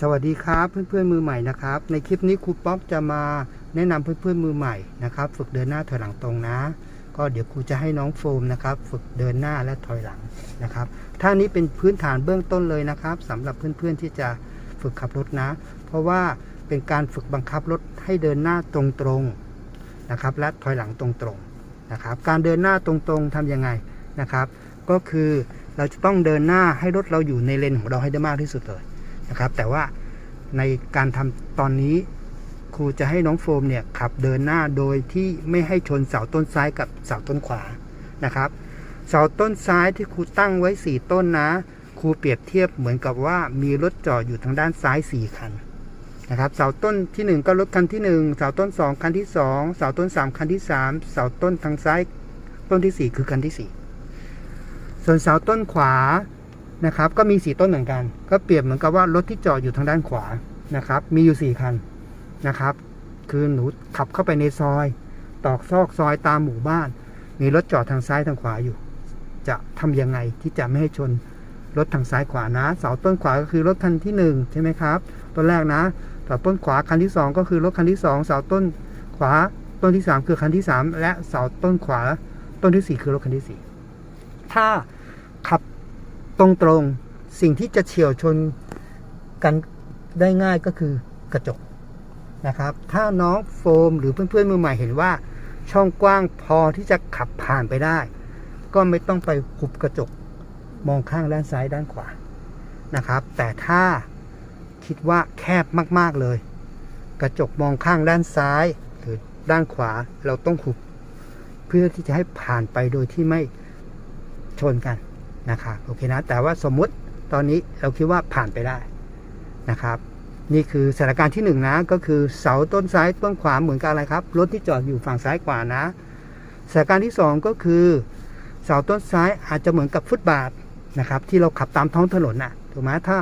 สวัสดีครับเพื่อนๆมือใหม่นะครับ ในคลิปนี้ครูป๊อกจะมาแนะนำเพื่อนๆมือใหม่นะครับ ฝึกเดินหน้าถอยหลังตรงนะ ก็เดี๋ยวครูจะให้น้องโฟมนะครับ ฝึกเดินหน้าและถอยหลังนะครับท่านี้เป็นพื้นฐานเบื้องต้นเลยนะครับสำหรับเพื่อนๆที่จะฝึกขับรถนะ เพราะว่าเป็นการฝึกบังคับรถให้เดินหน้าตรงๆนะครับ และถอยหลังตรงๆนะครับ การเดินหน้าตรงๆทำยังไงนะครับ ก็คือเราจะต้องเดินหน้าให้รถเราอยู่ในเลนของเราให้ได้มากที่สุดเลย นะครับ แต่ว่าในการทำตอนนี้ครูจะให้น้องโฟมเนี่ยขับเดินหน้าโดยที่ไม่ให้ชนเสาต้นซ้ายกับเสาต้นขวานะครับ เสาต้นซ้ายที่ครูตั้งไว้ 4 ต้นนะ ครูเปรียบเทียบเหมือนกับว่ามีรถจอดอยู่ทางด้านซ้าย 4 คันนะครับ เสาต้นทีหนึ่1 ก็รถคันที่ 1 เสาต้น 2 คันที่ 2 เสาต้น 3 คันที่ 3 เสาต้นทางซ้ายต้นที่ 4 คือคันที่ 4 ส่วนเสาต้นขวา นะครับ ก็มีสีต้นเหมือนกัน ก็เปรียบเหมือนกับว่ารถที่จอดอยู่ทางด้านขวานะครับ มีอยู่สี่คันนะครับ คือหนูขับเข้าไปในซอย ตอกซอกซอยตามหมู่บ้าน มีรถจอดทางซ้ายทางขวาอยู่ จะทำยังไงที่จะไม่ให้ชนรถทางซ้ายขวานะ เสาต้นขวาก็คือรถคันที่หนึ่งใช่ไหมครับ ต้นแรกนะเสาต้นขวาคันที่สองก็คือรถคันที่สองเสาต้นขวาต้นที่สามคือคันที่สามและเสาต้นขวาต้นที่สี่คือรถคันที่สี่ถ้าขับ ตรงๆ สิ่งที่จะเฉียวชนกันได้ง่ายก็คือกระจกนะครับ ถ้าน้องโฟมหรือเพื่อนๆมือใหม่เห็นว่าช่องกว้างพอที่จะขับผ่านไปได้ ก็ไม่ต้องไปหุบกระจกมองข้างด้านซ้ายด้านขวานะครับ แต่ถ้าคิดว่าแคบมากๆเลย กระจกมองข้างด้านซ้ายหรือด้านขวาเราต้องหุบ เพื่อที่จะให้ผ่านไปโดยที่ไม่ชนกัน นะครับโอเคนะแต่ว่าสมมุติตอนนี้เราคิดว่าผ่านไปได้นะครับ นี่คือสถานการณ์ที่หนึ่งนะก็คือเสาต้นซ้ายต้นขวาเหมือนกับอะไรครับรถที่จอดอยู่ฝั่งซ้ายขวานะสถานการณ์ที่สองก็คือ เสาต้นซ้ายอาจจะเหมือนกับฟุตบาทนะครับ ที่เราขับตามท้องถนนน่ะถูกไหมถ้า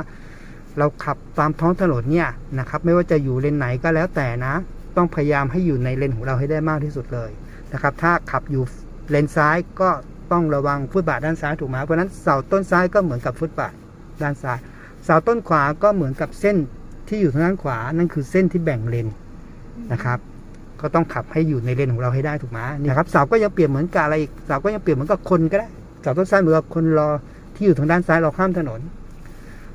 เราขับตามท้องถนนเนี่ยนะครับ ไม่ว่าจะอยู่เลนไหนก็แล้วแต่นะ ต้องพยายามให้อยู่ในเลนของเราให้ได้มากที่สุดเลยนะครับ ถ้าขับอยู่เลนซ้ายก็ ต้องระวังฟุตบาทด้านซ้ายถูกไหมเพราะนั้นเสาต้นซ้ายก็เหมือนกับฟุตบาทด้านซ้ายเสาต้นขวาก็เหมือนกับเส้นที่อยู่ทางด้านขวานั่นคือเส้นที่แบ่งเลนนะครับก็ต้องขับให้อยู่ในเลนของเราให้ได้ถูกไหมนี่ครับเสาก็ยังเปรียบเหมือนกับอะไรอีกเสาก็ยังเปรียบเหมือนกับคนก็ได้เสาต้นซ้ายเหมือนกับคนรอที่อยู่ทางด้านซ้ายรอข้ามถนน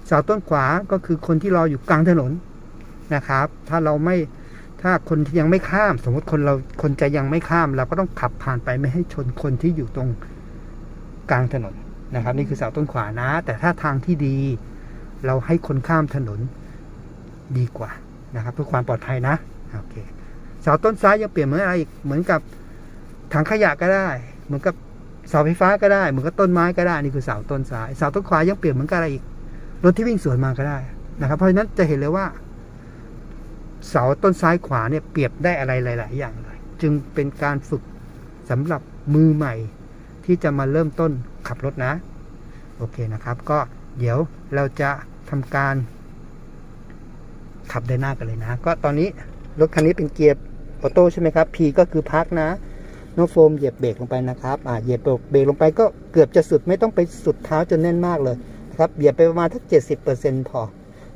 เสาต้นขวาก็คือคนที่รออยู่กลางถนนนะครับ ถ้าเราไม่ถ้าคนที่ยังไม่ข้าม สมมติคนเราคนจะยังไม่ข้าม เราก็ต้องขับผ่านไปไม่ให้ชนคนที่อยู่ตรง กลางถนนนะครับนี่คือเสาต้นขวานะ แต่ถ้าทางที่ดีเราให้คนข้ามถนนดีกว่านะครับเพื่อความปลอดภัยนะโอเคเสาต้นซ้ายยังเปลี่ยนเหมือนอะไรอีกเหมือนกับถังขยะก็ได้ เหมือนกับเสาไฟฟ้าก็ได้เหมือนกับต้นไม้ก็ได้นี่คือเสาต้นซ้ายเสาต้นขวายังเปลี่ยนเหมือนกับอะไรอีกรถที่วิ่งสวนมาก็ได้นะครับ เพราะฉะนั้นจะเห็นเลยว่า เสาต้นซ้ายขวาเนี่ยเปรียบได้อะไรหลาย ๆ อย่างเลย จึงเป็นการฝึกสำหรับมือใหม่ ที่จะมาเริ่มต้นขับรถนะ โอเคนะครับ ก็เดี๋ยวเราจะทำการ ขับเดินหน้ากันเลยนะ ก็ตอนนี้รถคันนี้เป็นเกียร์ออโต้ใช่ไหมครับ P ก็คือพักนะน้องโฟมเหยียบเบรกลงไปนะครับ อ่า เหยียบเบรกลงไปก็เกือบจะสุดไม่ต้องไปสุดเท้าจนแน่นมากเลยนะครับ เหยียบไปประมาณทักเจ็ดสิบเปอร์เซ็นต์พอ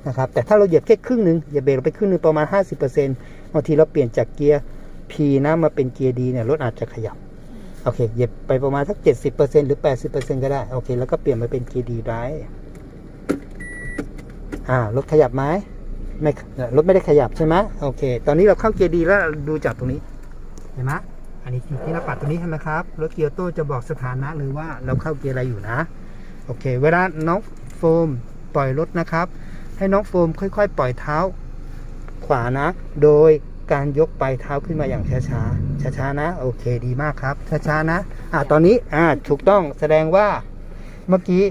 นะครับ แต่ถ้าเราเหยียบแค่ครึ่งหนึ่งเหยียบเบรกลงไปครึ่งหนึ่งประมาณห้าสิบเปอร์เซ็นต์บางทีเราเปลี่ยนจากเกียร์ P นะมาเป็นเกียร์ D เนี่ยรถอาจจะขยับ โอเคเหยียบไปประมาณสักเจ็ดสิบเปอร์เซ็นหรือแปดสิบเปอร์เซ็นก็ได้ โอเค แล้วก็เปลี่ยนมาเป็น KD drive อ่ารถขยับไหมไม่รถไม่ได้ขยับใช่ไหมโอเค ตอนนี้เราเข้าเกียร์ดีแล้วดูจากตรงนี้ เห็นไหมอันนี้ที่เราปัดตรงนี้ใช่ไหมครับ รถเกียร์โต้จะบอกสถานะเลยว่าเราเข้าเกียร์อะไรอยู่นะ โอเค เวลาน้องโฟมปล่อยรถนะครับ ให้น้องโฟมค่อย ๆ ปล่อยเท้า ขวานะ โดย การยกปลายเท้าขึ้นมาอย่างช้าๆช้าๆนะ โอเคดีมากครับช้าๆนะอ่าตอนนี้อ่าถูกต้องแสดงว่าเมื่อกี้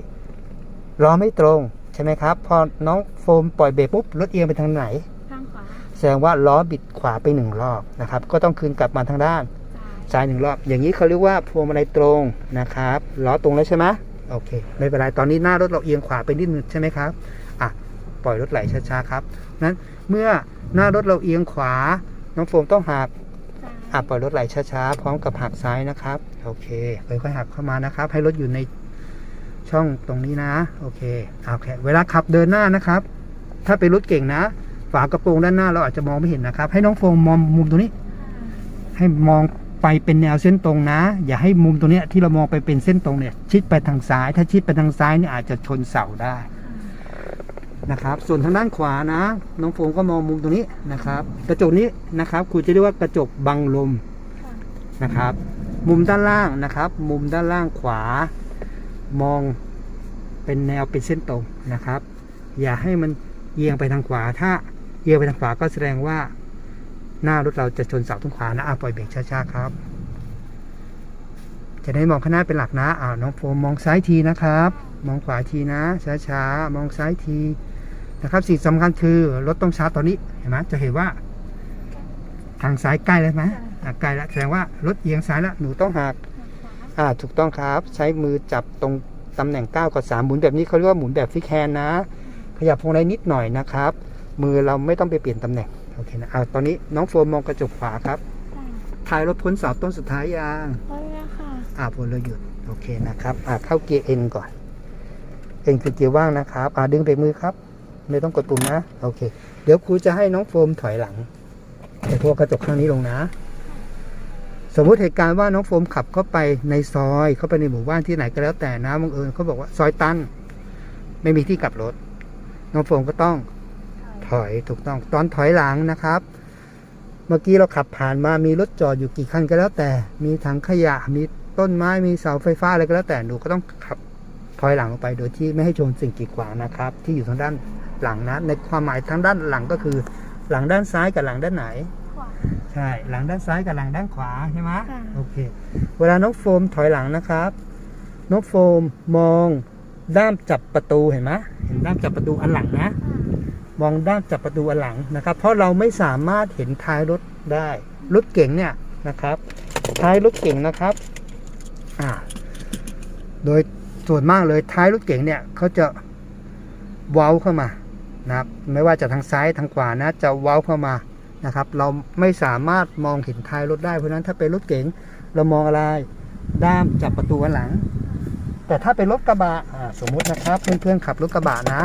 ล้อไม่ตรงใช่ไหมครับ พอน้องโฟมปล่อยเบรกปุ๊บรถเอียงไปทางไหนข้างขวาแสดงว่าล้อบิดขวาไปหนึ่งรอบนะครับ ก็ต้องคืนกลับมาทางด้านซ้ายซ้ายหนึ่งรอบ อย่างนี้เขาเรียกว่าพวงมาลัยตรงนะครับล้อตรงแล้วใช่ไหมโอเคไม่เป็นไรตอนนี้หน้ารถเราเอียงขวาไปนิดนึงใช่ไหมครับอะ ปล่อยรถไหลช้าๆครับนั้นเมื่อหน้ารถเราเอียงขวา น้องโฟมต้องหักซ้ายอะปล่อยรถไหลช้าๆพร้อมกับหักซ้ายนะครับ โอเคค่อยๆหักเข้ามานะครับ ให้รถอยู่ในช่องตรงนี้นะ โอเคโอเคเวลาขับเดินหน้านะครับ ถ้าเป็นรถเก่งนะ ฝากระโปรงด้านหน้าเราอาจจะมองไม่เห็นนะครับ ให้น้องโฟมมองมุมตรงนี้ ให้มองไปเป็นแนวเส้นตรงนะ อย่าให้มุมตรงเนี้ยที่เรามองไปเป็นเส้นตรงเนี่ย ชิดไปทางซ้าย ถ้าชิดไปทางซ้ายเนี่ยอาจจะชนเสาได้ นะครับ ส่วนทางด้านขวานะ น้องโฟมก็มองมุมตรงนี้นะครับ กระจกนี้นะครับครูจะเรียกว่ากระจกบังลมนะครับ มุมด้านล่างนะครับ มุมด้านล่างขวา มองเป็นแนวเป็นเส้นตรงนะครับ อย่าให้มันเอียงไปทางขวา ถ้าเอียงไปทางขวาก็แสดงว่า หน้ารถเราจะชนเสาตรงขวานะอะปล่อยเบรกช้าๆครับ จะได้มองข้างหน้าเป็นหลักนะอ่าน้องโฟมมองซ้ายทีนะครับ มองขวาทีนะ ช้าๆ มองซ้ายที นะครับสิ่งสำคัญคือรถต้องชาร์จตอนนี้เห็นไหมจะเห็นว่า ทางซ้ายใกล้แล้วไหมอะใกล้แล้วแสดงว่ารถเอียงซ้ายแล้วหนูต้องหักอ่าถูกต้องครับ ใช้มือจับตรงตำแหน่ง9กับ3หมุนแบบนี้เขาเรียกว่าหมุนแบบฟิกแฮนด์นะ ขยับพวงมาลัยนิดหน่อยนะครับ มือเราไม่ต้องไปเปลี่ยนตำแหน่งโอเคนะเอาตอนนี้น้องโฟมมองกระจกขวาครับถ่ายรถพ้นเสาต้นสุดท้ายยังพอแล้วค่ะอ่าพ้นแล้วหยุดโอเคนะครับอ่าเข้าเกียร์เอ็นก่อนเอ็นคือเกียร์ว่างนะครับอ่าดึงเบรกมือครับ ไม่ต้องกดปุ่มนะ โอเค เดี๋ยวครูจะให้น้องโฟมถอยหลังแต่พวกกระจกข้างนี้ลงนะ สมมติเหตุการณ์ว่าน้องโฟมขับเข้าไปในซอยเข้าไปในหมู่บ้านที่ไหนก็แล้วแต่นะบังเอิญเขาบอกว่าซอยตัน ไม่มีที่กลับรถ น้องโฟมก็ต้องถอยถูกต้องตอนถอยหลังนะครับ เมื่อกี้เราขับผ่านมามีรถจอดอยู่กี่คันก็แล้วแต่ มีถังขยะมีต้นไม้มีเสาไฟฟ้าอะไรก็แล้วแต่หนูก็ต้องขับถอยหลังออกไปโดยที่ไม่ให้ชนสิ่งกีดขวางนะครับ ที่อยู่ทางด้าน หลังนะในความหมายทางด้านหลังก็คือ หลังด้านซ้ายกับหลังด้านไหนขวาใช่ หลังด้านซ้ายกับหลังด้านขวาใช่ไหมค่ะ โอเค เวลาน้องโฟมถอยหลังนะครับน้องโฟมมองด้ามจับประตูเห็นไหมเห็นด้ามจับประตูอันหลังนะ มองด้านจับประตูอันหลังนะครับ เพราะเราไม่สามารถเห็นท้ายรถได้ รถเก๋งเนี่ยนะครับ ท้ายรถเก๋งนะครับ อ่า โดยส่วนมากเลยท้ายรถเก๋งเนี่ยเขาจะเว้าเข้ามา นะครับไม่ว่าจะทางซ้ายทางขวานะจะเว้าเข้ามานะครับ เราไม่สามารถมองเห็นท้ายรถได้เพราะนั้นถ้าเป็นรถเก๋งเรามองอะไรด้ามจับประตูอันหลัง แต่ถ้าเป็นรถกระบะสมมุตินะครับเพื่อนๆขับรถกระบะนะ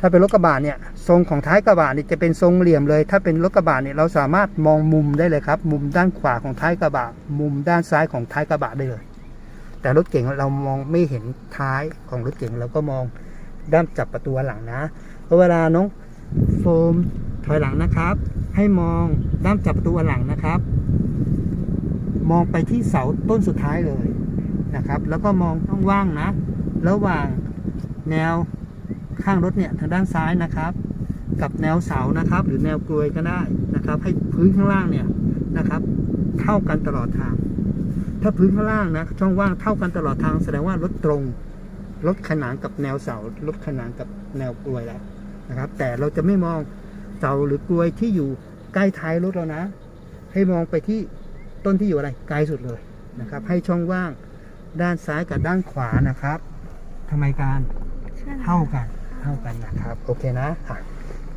ถ้าเป็นรถกระบะเนี่ยทรงของท้ายกระบะนี่จะเป็นทรงเหลี่ยมเลย ถ้าเป็นรถกระบะเนี่ยเราสามารถมองมุมได้เลยครับ มุมด้านขวาของท้ายกระบะ มุมด้านซ้ายของท้ายกระบะได้เลย แต่รถเก๋งเรามองไม่เห็นท้ายของรถเก๋งเราก็มองด้านจับประตูหลังนะ เวลาน้องโฟมถอยหลังนะครับ ให้มองด้านจับประตูอันหลังนะครับ มองไปที่เสาต้นสุดท้ายเลยนะครับ แล้วก็มองช่องว่างนะ ระหว่างแนวข้างรถเนี่ยทางด้านซ้ายนะครับ กับแนวเสานะครับ หรือแนวกลวยก็ได้นะครับ ให้พื้นข้างล่างเนี่ยนะครับ เท่ากันตลอดทาง ถ้าพื้นข้างล่างนะช่องว่างเท่ากันตลอดทางแสดงว่ารถตรงรถขนานกับแนวเสารถขนานกับแนวกลวยแล้ว นะครับ แต่เราจะไม่มองเสาหรือกลวยที่อยู่ใกล้ท้ายรถเรานะ ให้มองไปที่ต้นที่อยู่อะไรไกลสุดเลยนะครับ ให้ช่องว่างด้านซ้ายกับด้านขวานะครับทำไมการใช่เท่ากันเท่ากันนะครับ โอเคนะอะ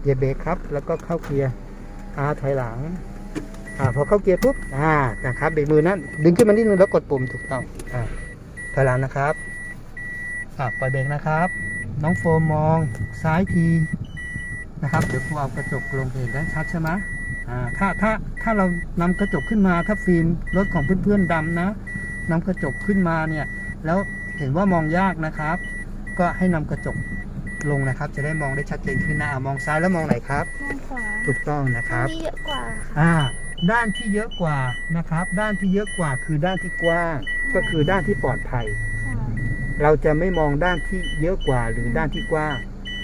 เหยียบเบรกครับ แล้วก็เข้าเกียร์อาถอยหลังอ่าพอเข้าเกียร์ปุ๊บอ่านะครับเบรกมือนั้นดึงขึ้นมานิดนึงแล้วกดปุ่มถูกต้องอ่าถอยหลังนะครับอ่าปล่อยเบรกนะครับ น้องโฟมมองซ้ายที นะครับ เดี๋ยวครูเอากระจกลงเห็นได้ชัดใช่ไหมอ่าถ้าถ้าถ้าเรานำกระจกขึ้นมาถ้าฟิล์มรถของเพื่อนๆดำนะนำกระจกขึ้นมาเนี่ยแล้วเห็นว่ามองยากนะครับ ก็ให้นำกระจกลงนะครับ จะได้มองได้ชัดเจนขึ้นนะอะมองซ้ายแล้วมองไหนครับด้านขวาถูกต้องนะครับนี่เยอะกว่าค่ะอ่า ด้านที่เยอะกว่านะครับ ด้านที่เยอะกว่าคือด้านที่กว้างก็คือด้านที่ปลอดภัยค่ะเราจะไม่มองด้านที่เยอะกว่าหรือด้านที่กว้าง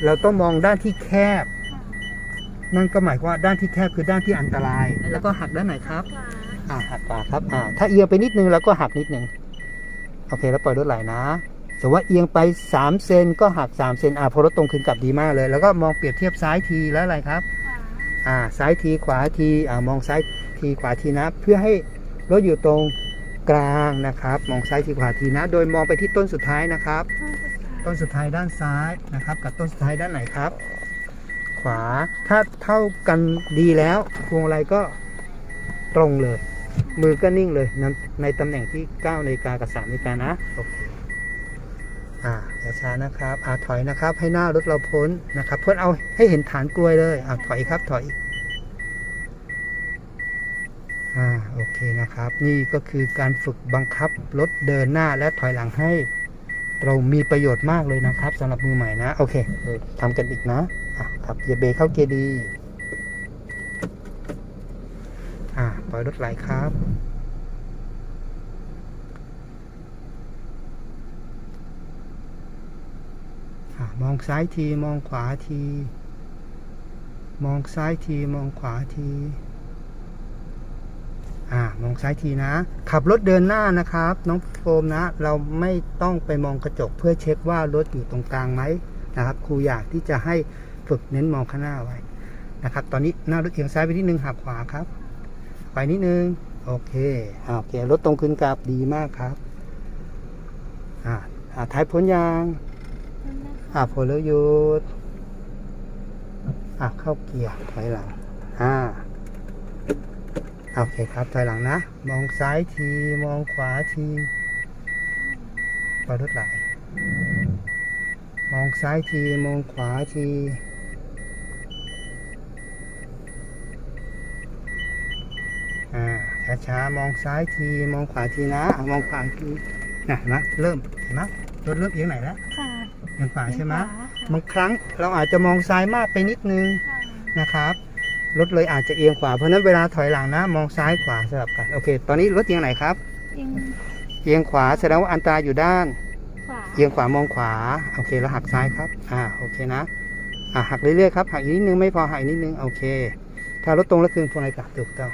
เราต้องมองด้านที่แคบ นั่นก็หมายความว่าด้านที่แคบคือด้านที่อันตราย แล้วก็หักด้านไหนครับขวาอ่าหักขวาครับอ่าถ้าเอียงไปนิดนึงเราก็หักนิดนึงโอเคแล้วปล่อยรถไหลนะสมมติว่าเอียงไป 3 เซนก็หัก 3 เซนอ่าพอรถตรงคืนกลับดีมากเลย แล้วก็มองเปรียบเทียบซ้ายทีแล้วอะไรครับขวาอ่าซ้ายทีขวาทีอ่ามองซ้ายทีขวาทีนะ เพื่อให้รถอยู่ตรงกลางนะครับ มองซ้ายทีขวาทีนะ โดยมองไปที่ต้นสุดท้ายนะครับ ต้นสุดท้ายต้นสุดท้ายด้านซ้ายนะครับ กับต้นสุดท้ายด้านไหนครับ ขวา ถ้าเท่ากันดีแล้วพวงมาลัยก็ตรงเลย มือก็นิ่งเลยในในตำแหน่งที่9นาฬิกากับ3นาฬิกานะโอเคอ่าอย่าช้านะครับอ่าถอยนะครับ ให้หน้ารถเราพ้นนะครับเพื่อเอาให้เห็นฐานกลวยเลยอ่าถอยครับถอยอ่าโอเคนะครับ นี่ก็คือการฝึกบังคับรถเดินหน้าและถอยหลังให้เรามีประโยชน์มากเลยนะครับสำหรับมือใหม่นะ โอเคเออทำกันอีกนะ อะครับอย่าเบรกเข้าเกียร์ดีอ่าปล่อยรถไหลครับมองซ้ายทีมองขวาที มองซ้ายทีมองขวาทีอ่ามองซ้ายทีนะ ขับรถเดินหน้านะครับ น้องโฟมนะ เราไม่ต้องไปมองกระจกเพื่อเช็คว่ารถอยู่ตรงกลางไหมนะครับครูอยากที่จะให้ ฝึกเน้นมองข้างหน้าไว้นะครับ ตอนนี้หน้ารถเอียงซ้ายไปนิดนึงหักขวาครับ ไปนิดนึง โอเคโอเครถตรงขึ้นกราบดีมากครับอ่าอ่าท้ายพ้นยางอ่าพอแล้วหยุดอะเข้าเกียร์ถอยหลังอ่าโอเคครับถอยหลังนะ มองซ้ายทีมองขวาทีปล่อยรถไหลมองซ้ายทีมองขวาที อ่า ช้าๆ มองซ้ายที มองขวาทีนะอะมองขวาทีนะเห็นะเริ่มเห็นไหมรถเริ่มเอียงไหนแล้วค่ะ เอียงขวาใช่ไหมขวาบางครั้งเราอาจจะมองซ้ายมากไปนิดนึงค่ะนะครับ รถเลยอาจจะเอียงขวา เพราะฉะนั้นเวลาถอยหลังนะ มองซ้ายขวาสลับกัน โอเค ตอนนี้รถเอียงไหนครับ ยิงเอียงขวาแสดงว่าอันตรายอยู่ด้าน ขวาเอียงขวามองขวา โอเคแล้วหักซ้ายครับ อ่า โอเคนะ อ่าหักเรื่อยๆครับ หักอีกนิดนึงไม่พอหักอีกนิดนึง โอเค ถ้ารถตรงแล้วคืนพวงมาลัยกลับถูกต้อง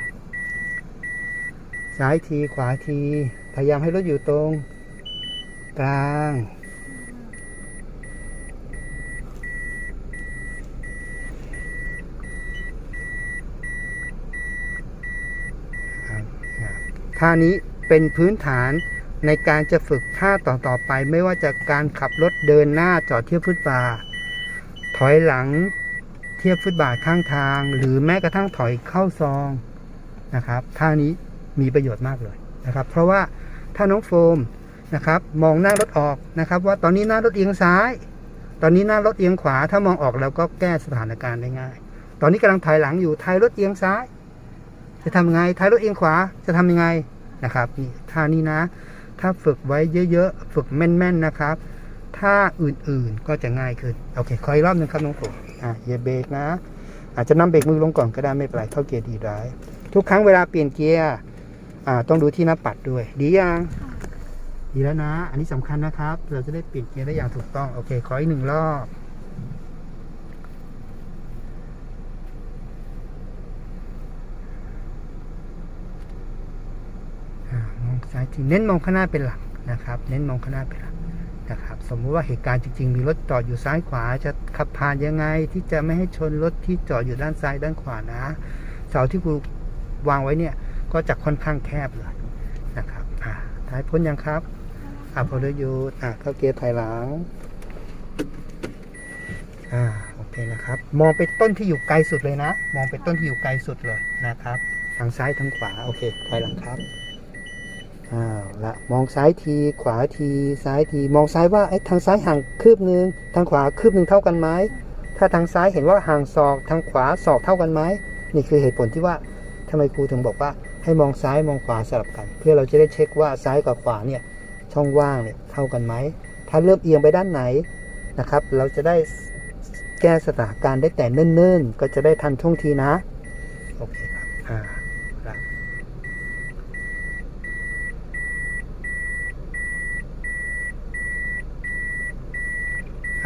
ซ้ายทีขวาที พยายามให้รถอยู่ตรง กลาง ท่านี้เป็นพื้นฐานในการจะฝึกท่าต่อต่อๆไปไม่ว่าจะการขับรถเดินหน้าจอดเทียบฟุตบาท ถอยหลังเทียบฟุตบาทข้างทาง หรือแม้กระทั่งถอยเข้าซองนะครับท่านี้ มีประโยชน์มากเลยนะครับ เพราะว่าถ้าน้องโฟมนะครับมองหน้ารถออกนะครับ ว่าตอนนี้หน้ารถเอียงซ้าย ตอนนี้หน้ารถเอียงขวา ถ้ามองออกเราก็แก้สถานการณ์ได้ง่าย ตอนนี้กำลังถอยหลังอยู่ท้ายรถเอียงซ้าย จะทำยังไงท้ายรถเอียงขวาจะทำยังไงนะครับนี่ท่านี้นะ ถ้าฝึกไว้เยอะๆฝึกแม่นๆนะครับถ้าอื่นๆก็จะง่ายขึ้นโอเคขออีกรอบหนึ่งครับน้องฝนอะอย่าเบรกนะ อาจจะนำเบรกมือลงก่อนก็ได้ไม่เป็นไรเข้าเกียร์ดีได้ทุกครั้งเวลาเปลี่ยนเกียร์ อ่าต้องดูที่หน้าปัดด้วย ดียังดีแล้วนะ อันนี้สำคัญนะครับ เราจะได้เปลี่ยนเกียร์ได้อย่างถูกต้อง โอเค ขออีกหนึ่งรอบอ่ามองซ้ายทีเน้นมองข้างหน้าเป็นหลักนะครับ เน้นมองข้างหน้าเป็นหลักนะครับ สมมุติว่าเหตุการณ์จริง ๆ มีรถจอดอยู่ซ้ายขวา จะขับผ่านยังไงที่จะไม่ให้ชนรถที่จอดอยู่ด้านซ้ายด้านขวานะ เสาที่ครูวางไว้เนี่ย ก็จะค่อนข้างแคบเลยนะครับอ่าท้ายพ้นยังครับอ่าพอเลยหยุดอ่าเข้าเกียร์ถอยหลังอ่าโอเคนะครับ มองไปต้นที่อยู่ไกลสุดเลยนะ มองไปต้นที่อยู่ไกลสุดเลยนะครับทางซ้ายทางขวาโอเคถอยหลังครับอ้าวละมองซ้ายทีขวาทีซ้ายทีมองซ้ายว่าไอ้ทางซ้ายห่างคืบหนึ่งทางขวาคืบหนึ่งเท่ากันไหมถ้าทางซ้ายเห็นว่าห่างศอกทางขวาศอกเท่ากันไหมนี่คือเหตุผลที่ว่าทำไมครูถึงบอกว่า ให้มองซ้ายมองขวาสลับกัน เพื่อเราจะได้เช็คว่าซ้ายกับขวาเนี่ยช่องว่างเนี่ยเท่ากันไหม ถ้าเริ่มเอียงไปด้านไหนนะครับ เราจะได้แก้สถานการณ์ได้แต่เนิ่นๆ ก็จะได้ทันท่วงทีนะ โอเคครับอ่าละ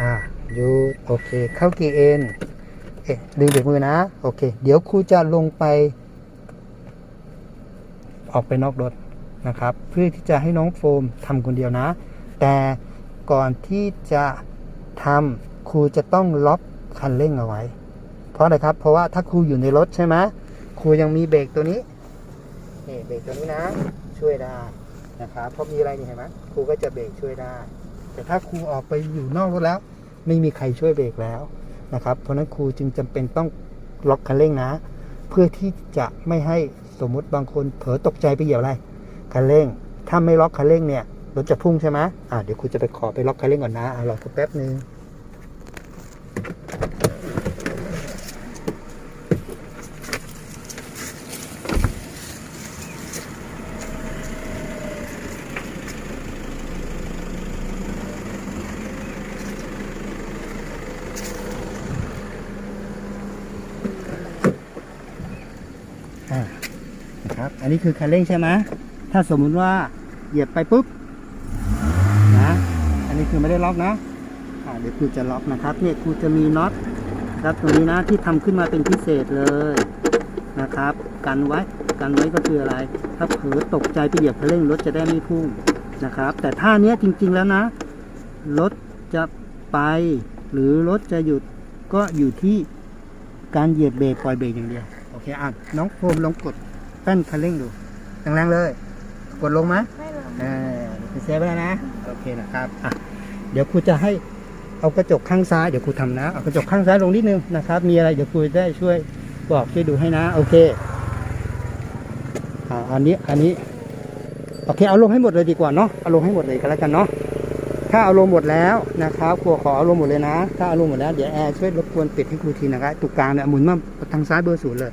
อ่าหยุดโอเค เข้ากียร์เอ็นเอ๊ะดึงเบรกมือนะ โอเค เดี๋ยวครูจะลงไป ออกไปนอกรถนะครับ เพื่อที่จะให้น้องโฟมทำคนเดียวนะ แต่ก่อนที่จะทำครูจะต้องล็อกคันเร่งเอาไว้ เพราะอะไรครับ เพราะว่าถ้าครูอยู่ในรถใช่ไหมครูยังมีเบรกตัวนี้นี่เบรกตัวนี้นะ ช่วยได้นะครับเพราะมีอะไรนี่เห็นไหมครูก็จะเบรกช่วยได้ แต่ถ้าครูออกไปอยู่นอกรถแล้ว ไม่มีใครช่วยเบรกแล้วนะครับ เพราะฉะนั้นครูจึงจำเป็นต้องล็อกคันเร่งนะ เพื่อที่จะไม่ให้ สมมุติบางคนเผลอตกใจไปเหยียบอะไรคันเร่ง ถ้าไม่ล็อกคันเร่งเนี่ยรถจะพุ่งใช่ไหมอ่าเดี๋ยวคุณจะไปขอไปล็อกคันเร่งก่อนนะอ่ารอสักแป๊บนึง อ่านะครับ อันนี้คือคันเร่งใช่ไหมถ้าสมมุติว่าเหยียบไปปุ๊บนะอันนี้คือไม่ได้ล็อกนะอ่าเดี๋ยวครูจะล็อกนะครับเนี่ยครูจะมีน็อตครับตรงนี้นะที่ทำขึ้นมาเป็นพิเศษเลยนะครับกันไว้กันไว้ก็คืออะไร ถ้าเผลอตกใจไปเหยียบคันเร่งรถจะได้ไม่พุ่งนะครับ แต่ท่าเนี้ยจริง ๆแล้วนะรถจะไป หรือรถจะหยุดก็อยู่ที่การเหยียบเบรกปล่อยเบรกอย่างเดียวโอเคอะน้องโฟมลองกด แป้นคันเร่งดูแรงๆเลย กดลงไหมไม่ลงเออเซฟไว้แล้วนะ โอเคนะครับอะเดี๋ยวครูจะให้เอากระจกข้างซ้ายเดี๋ยวครูทำนะ เอากระจกข้างซ้ายลงนิดนึงนะครับ มีอะไรเดี๋ยวครูได้ช่วยบอกช่วยดูให้นะ โอเคอ่าอันนี้อันนี้โอเคเอาลงให้หมดเลยดีกว่าเนาะเอาลงให้หมดเลยก็แล้วกันเนาะถ้าเอาลงหมดแล้วนะครับครูขอเอาลงหมดเลยนะ ถ้าเอาลงหมดแล้วเดี๋ยวแอร์ช่วยรบกวนปิดให้ครูทีนะครับตรงกลางเนี่ยหมุนมาทางซ้ายเบอร์ศูนย์เลย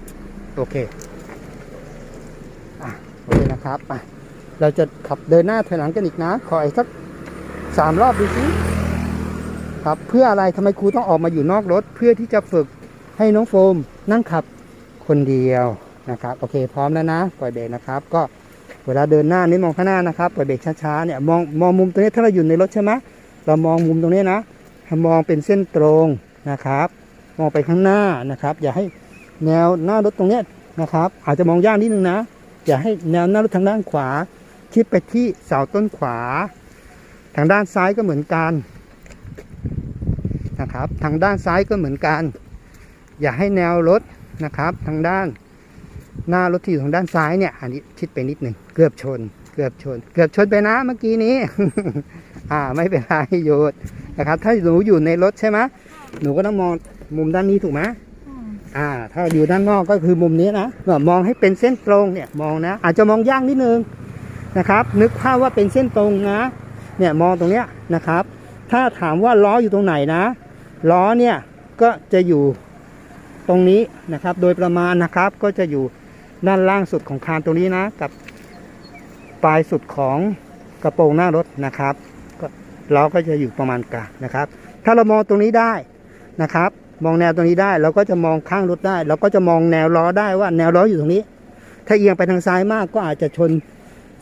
โอเคอะโอเค นะครับอะเราจะขับเดินหน้าถอยหลังกันอีกนะ ขออีกสักสามรอบดูสิครับเพื่ออะไรทำไมครูต้องออกมาอยู่นอกรถ เพื่อที่จะฝึกให้น้องโฟมนั่งขับคนเดียวนะครับ โอเค พร้อมแล้วนะปล่อยเบรกนะครับ ก็เวลาเดินหน้านี่มองข้างหน้านะครับปล่อยเบรกช้าๆเนี่ยมองมองมุมตรงนี้ถ้าเราอยู่ในรถใช่ไหมเรามองมุมตรงนี้นะให้มองเป็นเส้นตรงนะครับ มองไปข้างหน้านะครับ อย่าให้แนวหน้ารถตรงเนี้ยนะครับ อาจจะมองยากนิดนึงนะ อย่าให้แนวหน้ารถทางด้านขวา ชิดไปที่เสาต้นขวา ทางด้านซ้ายก็เหมือนกันนะครับ ทางด้านซ้ายก็เหมือนกัน อย่าให้แนวรถนะครับ ทางด้านหน้ารถที่อยู่ทางด้านซ้ายเนี่ย อันนี้ชิดไปนิดหนึ่งเกือบชน เกือบชน เกือบชนไปนะเมื่อกี้นี้ อ่าไม่เป็นไรโยดนะครับ ถ้าหนูอยู่ในรถใช่ไหมหนูก็ต้องมองมุมด้านนี้ถูกไหม อ่า ถ้าอยู่ด้านนอกก็คือมุมนี้นะก็มองให้เป็นเส้นตรงเนี่ยมองนะ อาจจะมองยากนิดนึงนะครับ นึกภาพว่าเป็นเส้นตรงนะ เนี่ยมองตรงเนี้ยนะครับ ถ้าถามว่าล้ออยู่ตรงไหนนะ ล้อเนี่ยก็จะอยู่ตรงนี้นะครับ โดยประมาณนะครับก็จะอยู่ด้านล่างสุดของคานตรงนี้นะ กับปลายสุดของกระโปรงหน้ารถนะครับก็ล้อก็จะอยู่ประมาณกลางนะครับ ถ้าเรามองตรงนี้ได้นะครับ มองแนวตรงนี้ได้ เราก็จะมองข้างรถได้ เราก็จะมองแนวล้อได้ว่าแนวล้ออยู่ตรงนี้ ถ้าเอียงไปทางซ้ายมากก็อาจจะชน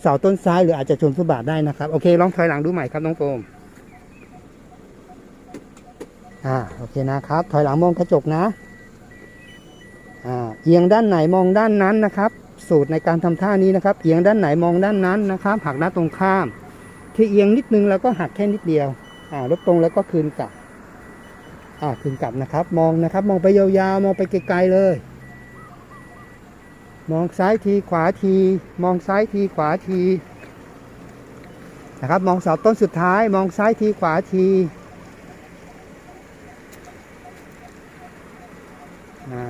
เสาต้นซ้ายหรืออาจจะชนฟุตบาทได้นะครับ โอเค ลองถอยหลังดูใหม่ครับน้องโฟมอ่าโอเคนะครับ ถอยหลังมองกระจกนะอ่าเอียงด้านไหนมองด้านนั้นนะครับ สูตรในการทำท่านี้นะครับ เอียงด้านไหนมองด้านนั้นนะครับหักด้าตรงข้ามที่เอียงนิดนึงแล้วก็หักแค่นิดเดียวอ่ารถตรงแล้วก็คืนกลับ อ่าคืนกลับนะครับ มองนะครับ มองไปยาวๆ มองไปไกลๆเลย มองซ้ายทีขวาที มองซ้ายทีขวาทีนะครับ มองเสาต้นสุดท้าย มองซ้ายทีขวาทีอ่า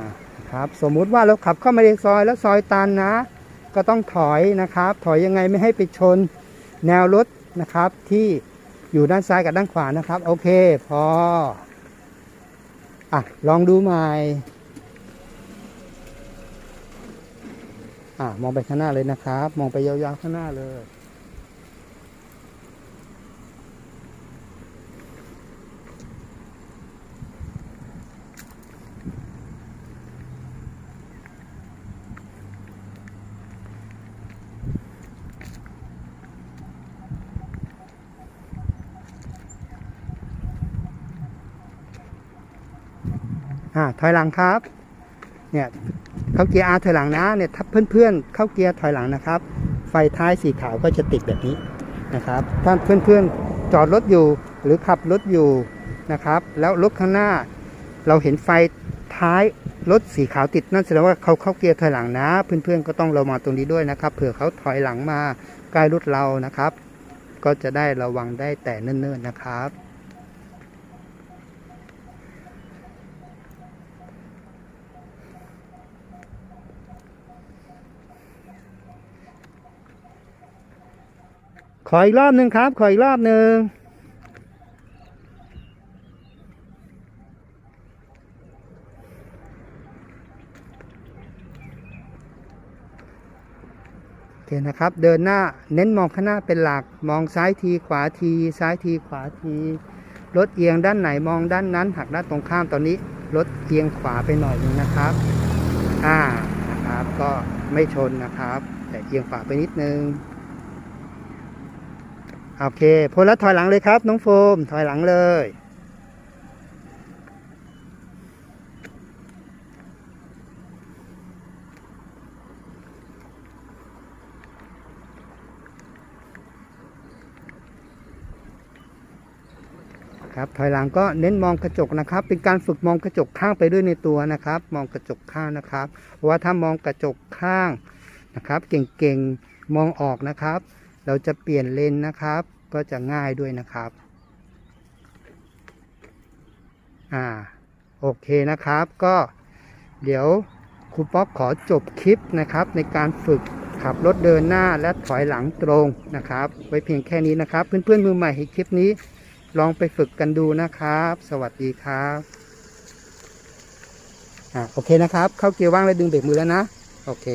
ครับสมมุติว่าเราขับเข้ามาในซอยแล้วซอยตันนะ ก็ต้องถอยนะครับ ถอยยังไงไม่ให้ไปชนแนวรถนะครับที่อยู่ด้านซ้ายกับด้านขวานะครับ โอเค พอ อะ ลองดูใหม่อะ มองไปข้างหน้าเลยนะครับ มองไปยาวๆข้างหน้าเลย อ่าถอยหลังครับ เนี่ยเข้าเกียร์อาถอยหลังนะเนี่ยถ้าเพื่อนๆเข้าเกียร์ถอยหลังนะครับ ไฟท้ายสีขาวก็จะติดแบบนี้นะครับ ถ้าเพื่อนๆจอดรถอยู่หรือขับรถอยู่นะครับ แล้วรถข้างหน้า เราเห็นไฟท้ายรถสีขาวติดนั่นแสดงว่าเขาเข้าเกียร์ถอยหลังนะ เพื่อนๆก็ต้องระวังตรงนี้ด้วยนะครับ เผื่อเขาถอยหลังมาใกล้รถเรานะครับ ก็จะได้ระวังได้แต่เนิ่นๆนะครับ ขออีกรอบหนึ่งครับ ขออีกรอบหนึ่งโอเคนะครับ เดินหน้าเน้นมองข้างหน้าเป็นหลัก มองซ้ายทีขวาที ซ้ายทีขวาทีรถเอียงด้านไหนมองด้านนั้นหักด้านตรงข้ามตอนนี้รถเอียงขวาไปหน่อยหนึงนะครับ อ่านะครับก็ไม่ชนนะครับ แต่เอียงขวาไปนิดนึง โอเคพ้นแล้วถอยหลังเลยครับ น้องโฟม ถอยหลังเลย ครับถอยหลังก็เน้นมองกระจกนะครับ เป็นการฝึกมองกระจกข้างไปด้วยในตัวนะครับ มองกระจกข้างนะครับเพราะว่าถ้ามองกระจกข้างนะครับ เก่งๆมองออกนะครับ เราจะเปลี่ยนเลนนะครับ ก็จะง่ายด้วยนะครับ อ่า โอเคนะครับ ก็เดี๋ยวครูป๊อกขอจบคลิปนะครับ ในการฝึกขับรถเดินหน้าและถอยหลังตรงนะครับ ไว้เพียงแค่นี้นะครับ เพื่อนๆมือใหม่เห็นคลิปนี้ ลองไปฝึกกันดูนะครับ สวัสดีครับอ่าโอเคนะครับ เข้าเกียร์ว่างแล้วดึงเบรกมือแล้วนะ โอเค